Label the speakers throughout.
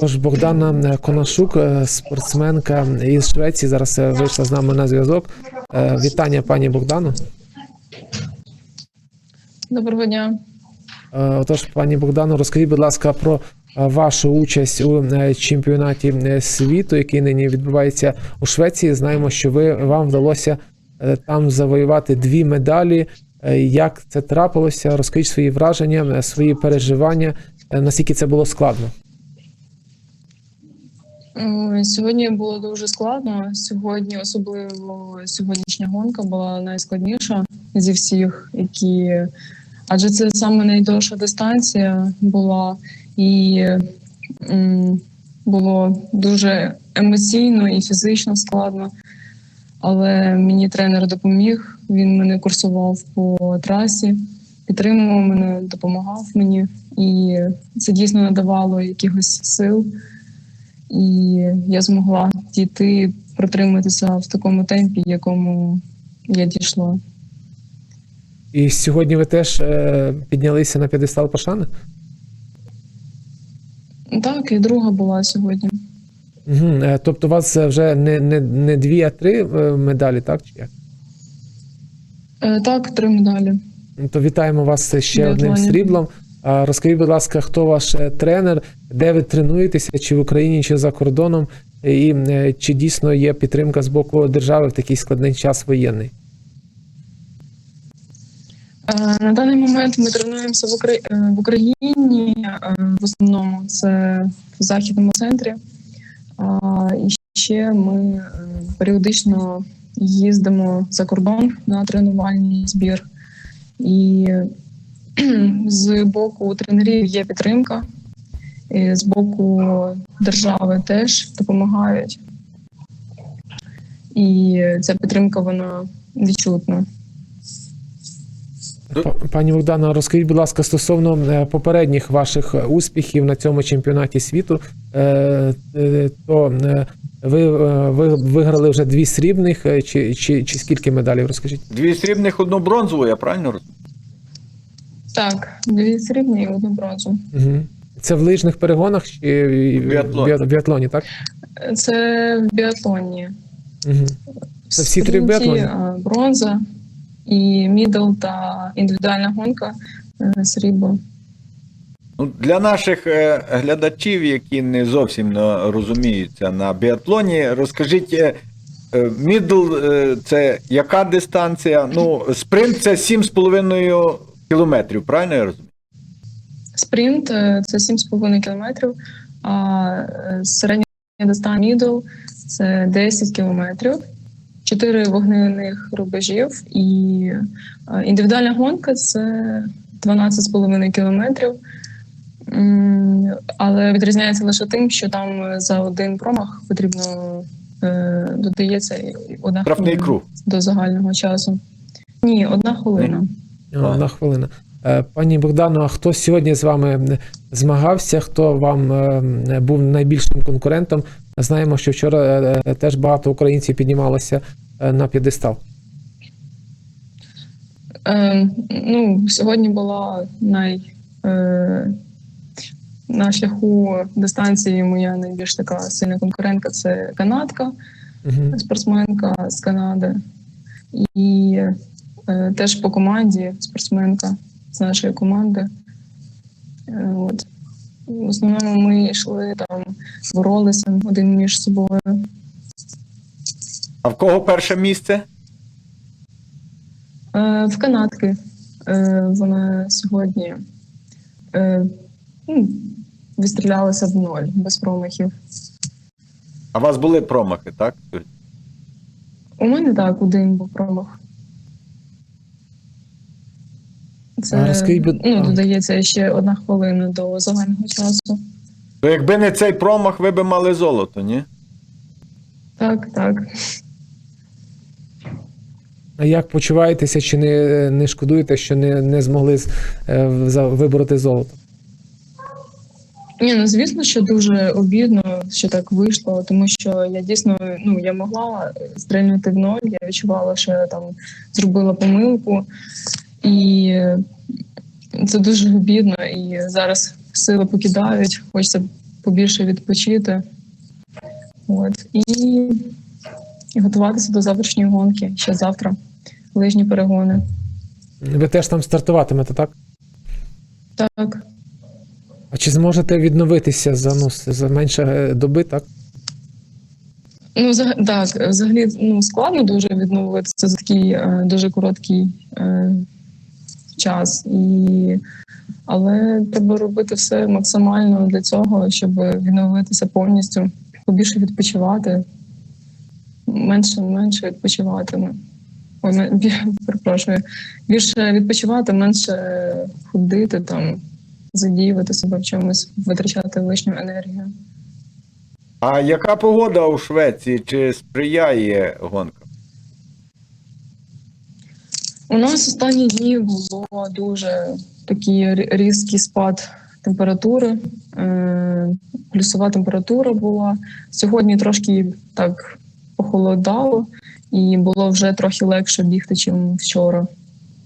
Speaker 1: Тож Богдана Конашук, е, спортсменка із Швеції, зараз е, вийшла з нами на зв'язок. Е, Вітання, пані Богдану.
Speaker 2: Доброго дня.
Speaker 1: Е, Отож, пані Богдану, розкажіть, будь ласка, про е, вашу участь у е, чемпіонаті е, світу, який нині відбувається у Швеції. Знаємо, що ви вам вдалося е, там завоювати дві медалі. Е, Як це трапилося? Розкажіть свої враження, е, свої переживання, е, наскільки це було складно.
Speaker 2: Сьогодні було дуже складно. Сьогодні, особливо сьогоднішня гонка була найскладніша зі всіх, які адже це саме найдовша дистанція була, і було дуже емоційно і фізично складно. Але мені тренер допоміг. Він мене курсував по трасі, підтримував мене, допомагав мені, і це дійсно надавало якихось сил. І я змогла дійти, протриматися в такому темпі, якому я дійшла.
Speaker 1: І сьогодні ви теж е, піднялися на п'єдестал пошани?
Speaker 2: Так, і друга була сьогодні.
Speaker 1: Угу. Тобто, у вас е, вже не, не, не дві, а три е, медалі, так? Чи як?
Speaker 2: Е, Так, три медалі.
Speaker 1: Ну, То вітаємо вас ще
Speaker 2: Біатлоні.
Speaker 1: одним сріблом. Розкажіть, будь ласка, хто ваш тренер, де ви тренуєтеся, чи в Україні, чи за кордоном, і чи дійсно є підтримка з боку держави в такий складний час воєнний?
Speaker 2: На даний момент ми тренуємося в, Украї... е, в Україні. В основному це в західному центрі. І ще ми е, періодично їздимо за кордон на тренувальний збір. І з боку тренерів є підтримка, і з боку держави теж допомагають. І ця підтримка вона відчутна.
Speaker 1: Пані Богдана, розкажіть, будь ласка, стосовно е, попередніх ваших е, успіхів на цьому чемпіонаті світу, е, то ви, ви виграли вже дві срібних, чи, чи, чи скільки медалів? Розкажіть?
Speaker 3: Дві срібних, одну бронзову, я правильно розумію?
Speaker 2: Так, дві срібні і одну бронзу.
Speaker 1: Угу. Це в лижних перегонах чи в
Speaker 3: Біатлоні.
Speaker 1: біат- біатлоні, так?
Speaker 2: Це в біатлоні.
Speaker 1: Угу. Це всі три біатлоні?
Speaker 2: Бронза і мідл та індивідуальна гонка е, срібло.
Speaker 3: Ну, для наших е, глядачів, які не зовсім е, розуміються на біатлоні, розкажіть, мідл це яка дистанція? Ну, спринт це 7,5 кілометрів, правильно я розумію?
Speaker 2: Спринт це 7,5 кілометрів, а середня дистанція мідл це 10 кілометрів, 4 вогневих рубежів, і е, індивідуальна гонка це 12,5 кілометрів. Але відрізняється лише тим, що там е, за один промах потрібно е, додається одна
Speaker 3: Штрафний
Speaker 2: хвилина
Speaker 3: круг.
Speaker 2: до загального часу. Ні, одна хвилина.
Speaker 1: Одна хвилина. Пані Богдано, а хто сьогодні з вами змагався? Хто вам був найбільшим конкурентом? Знаємо, що вчора е, е, теж багато українців піднімалося е, на п'єдестал.
Speaker 2: Е, ну, сьогодні була най, е, на шляху дистанції моя найбільш така сильна конкурентка це канадка,
Speaker 1: Угу.
Speaker 2: спортсменка з Канади. І е, теж по команді спортсменка з нашої команди. Е, от. В основному ми йшли там, боролися один між собою.
Speaker 3: А в кого перше місце?
Speaker 2: Е, в канатки е, вона сьогодні е, ну, відстрілялася в ноль без промахів.
Speaker 3: А у вас були промахи, так?
Speaker 2: У мене так один був промах.
Speaker 1: А
Speaker 2: Це
Speaker 1: розкажіть, будь-
Speaker 2: ну, додається ще одна хвилина до загального часу.
Speaker 3: То якби не цей промах, ви би мали золото, ні?
Speaker 2: Так, так.
Speaker 1: А як почуваєтеся, чи не, не шкодуєте, що не, не змогли з- е, за- вибороти золото?
Speaker 2: Ні, ну звісно, що дуже обідно, що так вийшло, тому що я дійсно ну я могла стрельнути в ноль. Я відчувала, що я там зробила помилку, і це дуже обідно, і зараз сили покидають, хочеться побільше відпочити. От. І, готуватися до завтрашньої гонки ще завтра. Лижні перегони.
Speaker 1: Ви теж там стартуватимете, так?
Speaker 2: Так,
Speaker 1: А чи зможете відновитися за, ну, за менше е, доби, так?
Speaker 2: ну так, взагалі ну, складно дуже відновитися за такий е, дуже короткий е, час. І... Але треба робити все максимально для цього, щоб відновитися повністю, побільше відпочивати, менше менше відпочивати. ну. Ой, перепрошую, більше відпочивати, менше ходити там, задіювати себе в чомусь, витрачати лишню енергію.
Speaker 3: А яка погода у Швеції? Чи сприяє гонкам?
Speaker 2: У нас останні дні було дуже такий різкий спад температури, е, плюсова температура була. Сьогодні трошки так похолодало, і було вже трохи легше бігти, ніж вчора.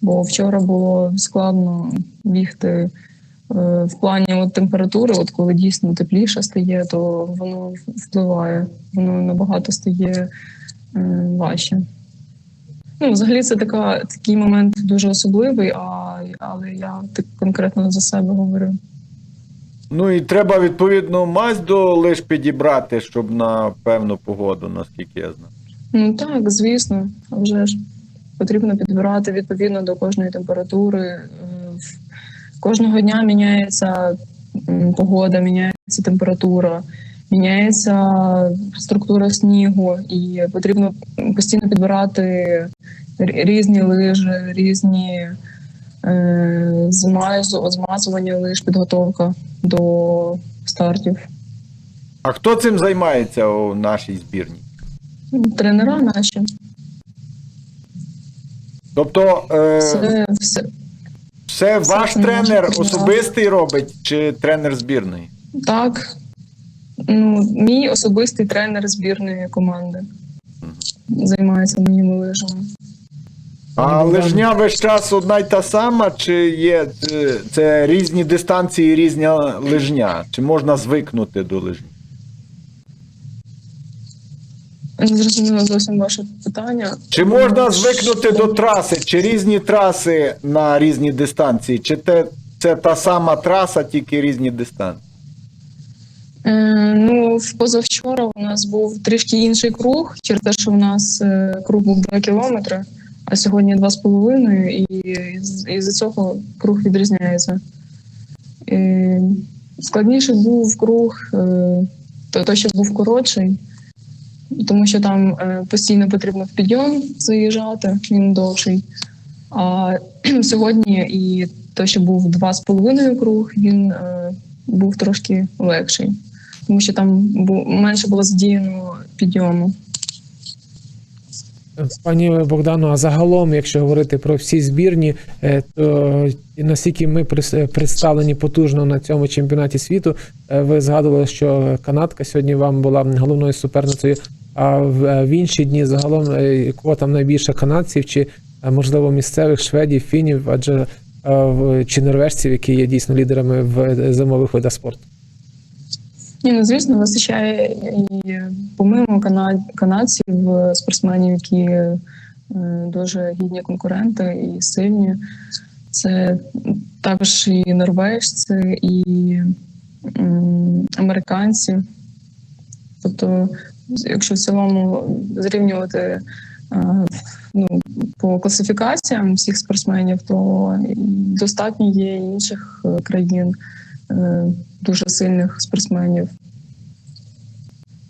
Speaker 2: Бо вчора було складно бігти е, в плані от температури, от коли дійсно тепліше стає, то воно впливає, воно набагато стає е, важче. Ну, взагалі, це така, такий момент дуже особливий, а, але я так конкретно за себе говорю.
Speaker 3: Ну і треба відповідно мазь до лиш підібрати, щоб на певну погоду, наскільки я знаю.
Speaker 2: Ну так, звісно, а вже ж потрібно підбирати відповідно до кожної температури. Е, Кожного дня міняється погода, міняється температура, міняється структура снігу, і потрібно постійно підбирати різні лижі, різні е, змазу- змазування лиж, підготовка до стартів.
Speaker 3: А хто цим займається у нашій збірні?
Speaker 2: Тренера наші.
Speaker 3: Тобто е,
Speaker 2: Все, все,
Speaker 3: все ваш тренер особистий робить, чи тренер збірної?
Speaker 2: Так. Ну, мій особистий тренер збірної команди займається моїми лижами.
Speaker 3: А лижня весь час одна й та сама, чи є е, це різні дистанції, різня лижня? Чи можна звикнути до лижні?
Speaker 2: Не зрозуміла зовсім ваше питання.
Speaker 3: Чи можна звикнути до траси, чи різні траси на різні дистанції? Чи те, це та сама траса, тільки різні дистанції?
Speaker 2: Е, ну, в- позавчора у нас був трішки інший круг, через те, що у нас е, круг був 2 кілометри, а сьогодні 2,5, і з- цього круг відрізняється. Е, складніший був круг, е, то- той, що був коротший, тому що там е, постійно потрібно в підйом заїжджати, він довший. А сьогодні і той, що був 2,5 круг, він е, був трошки легший, тому що там менше було задіяно підйому.
Speaker 1: Пані Богдану, а загалом, якщо говорити про всі збірні, е, то наскільки ми представлені потужно на цьому чемпіонаті світу, е, ви згадували, що канадка сьогодні вам була головною суперницею. А в, е, інші дні загалом кого там найбільше канадців, чи можливо місцевих шведів, фінів, адже чи норвежців, які є дійсно лідерами в зимових видах спорту.
Speaker 2: Ні, ну звісно, вистачає і помимо кана- канадців, е, спортсменів, які е, дуже гідні конкуренти і сильні. Це також і норвежці, і американці. Тобто, якщо в цілому зрівнювати е, ну, по класифікаціям всіх спортсменів, то достатньо є інших країн дуже сильних спортсменів.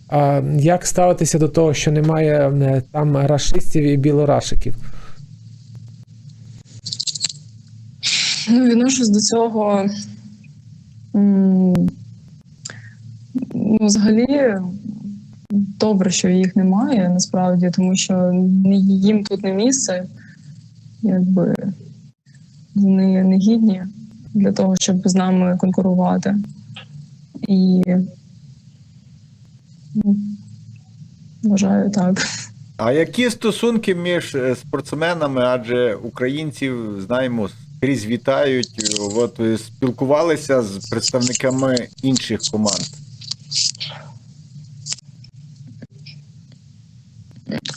Speaker 1: А як ставитися до того, що немає е, там рашистів і білорашиків?
Speaker 2: Ну, відношусь до цього. Ну, взагалі, добре, що їх немає насправді, тому що їм тут не місце, якби вони не гідні для того, щоб з нами конкурувати. І ну, вважаю так.
Speaker 3: А які стосунки між е, спортсменами? Адже українців знаємо скрізь вітають. От спілкувалися з представниками інших команд.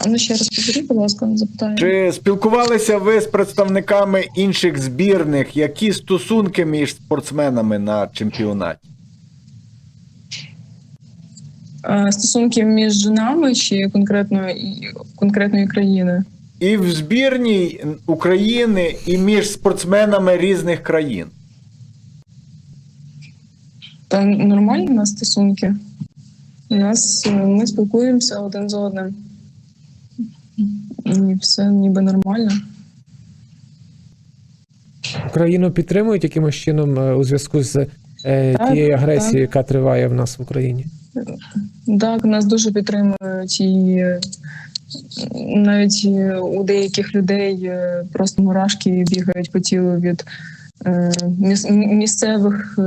Speaker 2: Ну ще раз повторіть, будь ласка, запитання.
Speaker 3: Чи спілкувалися ви з представниками інших збірних? Які стосунки між спортсменами на чемпіонаті?
Speaker 2: Стосунки між нами чи конкретно конкретної країни?
Speaker 3: І в збірній України, і між спортсменами різних країн.
Speaker 2: Та нормальні у нас стосунки. У нас е, ми спілкуємося один з одним. І все ніби нормально.
Speaker 1: Україну підтримують якимось чином е, у зв'язку з е,
Speaker 2: Так,
Speaker 1: тією агресією,
Speaker 2: так.
Speaker 1: яка триває в нас в Україні.
Speaker 2: Так, нас дуже підтримують і навіть е, у деяких людей е, просто мурашки бігають по тілу від місцевих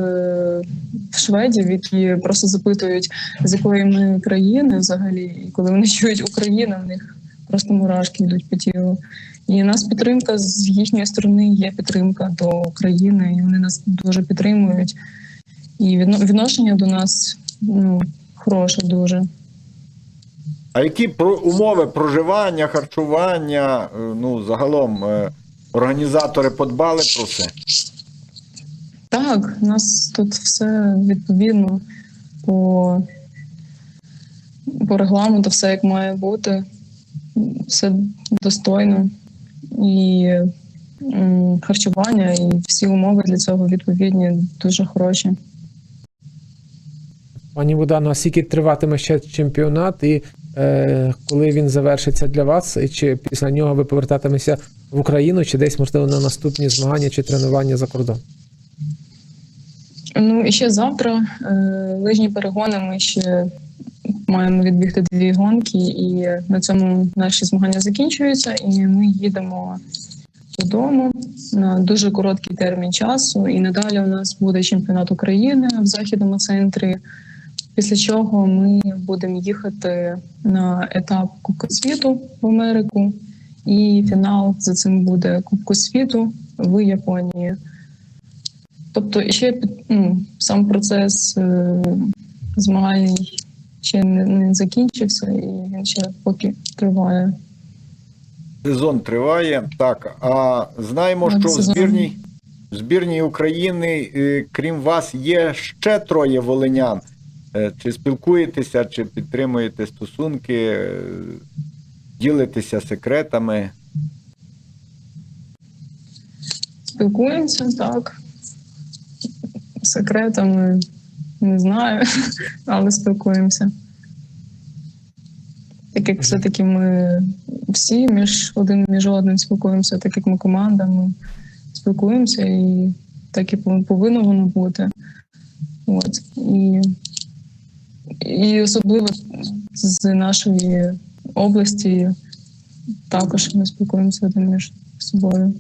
Speaker 2: шведів, які просто запитують, з якої ми країни взагалі. І коли вони чують Україна, в них просто мурашки йдуть по тілу. І у нас підтримка з їхньої сторони є підтримка до України, і вони нас дуже підтримують. І відношення до нас ну, хороше дуже.
Speaker 3: А які про умови проживання, харчування? е, Ну, загалом е, організатори подбали про це?
Speaker 2: Так, у нас тут все відповідно по, по регламенту, все як має бути, все достойно. І харчування, і всі умови для цього відповідні, дуже хороші.
Speaker 1: Пані Богдано, а скільки триватиме ще чемпіонат, і е, коли він завершиться для вас, і чи після нього ви повертатимеся в Україну, чи десь можливо на наступні змагання чи тренування за кордон?
Speaker 2: Ну і ще завтра е, лижні перегони. Ми ще маємо відбігти дві гонки, і на цьому наші змагання закінчуються. І ми їдемо додому на дуже короткий термін часу. І надалі у нас буде чемпіонат України в західному центрі. Після чого ми будемо їхати на етап Кубка світу в Америку, і фінал за цим буде Кубку світу в Японії. Тобто ще ну, сам процес е, змагальний ще не, не закінчився, і він ще поки триває.
Speaker 3: Сезон триває. Так, а знаємо,
Speaker 2: Так,
Speaker 3: що в збірній, в збірній України, е, крім вас, є ще троє волинян. Е, Чи спілкуєтеся, чи підтримуєте стосунки, е, ділитеся секретами?
Speaker 2: Спілкуємося так. Секретами не знаю, але спілкуємося. Так як все-таки ми всі між один між одним спілкуємося, так як ми команда, ми спілкуємося і так і повинно воно бути. От. І, і особливо з нашої області також ми спілкуємося один між собою.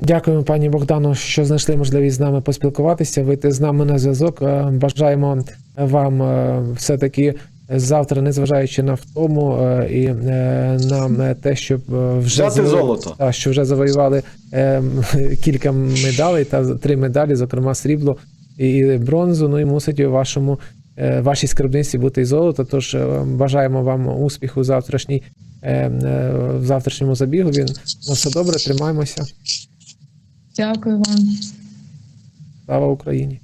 Speaker 1: Дякуємо, пані Богдано, що знайшли можливість з нами поспілкуватися, вийти з нами на зв'язок. Е, Бажаємо вам е, все-таки завтра, незважаючи на втому е, і е, на е, те, щоб е, вже
Speaker 3: Взяти золото.
Speaker 1: та, що вже завоювали е, кілька медалей та три медалі, зокрема срібло і бронзу. Ну і мусить у вашому е, вашій скарбниці бути і золото. Тож е, бажаємо вам успіху завтрашній е, е, в завтрашньому забігу. Він на все добре, тримаємося.
Speaker 2: Дякую вам.
Speaker 1: Слава Україні!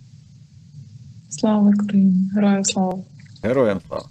Speaker 2: Слава Україні! Героям слава!
Speaker 3: Героям слава!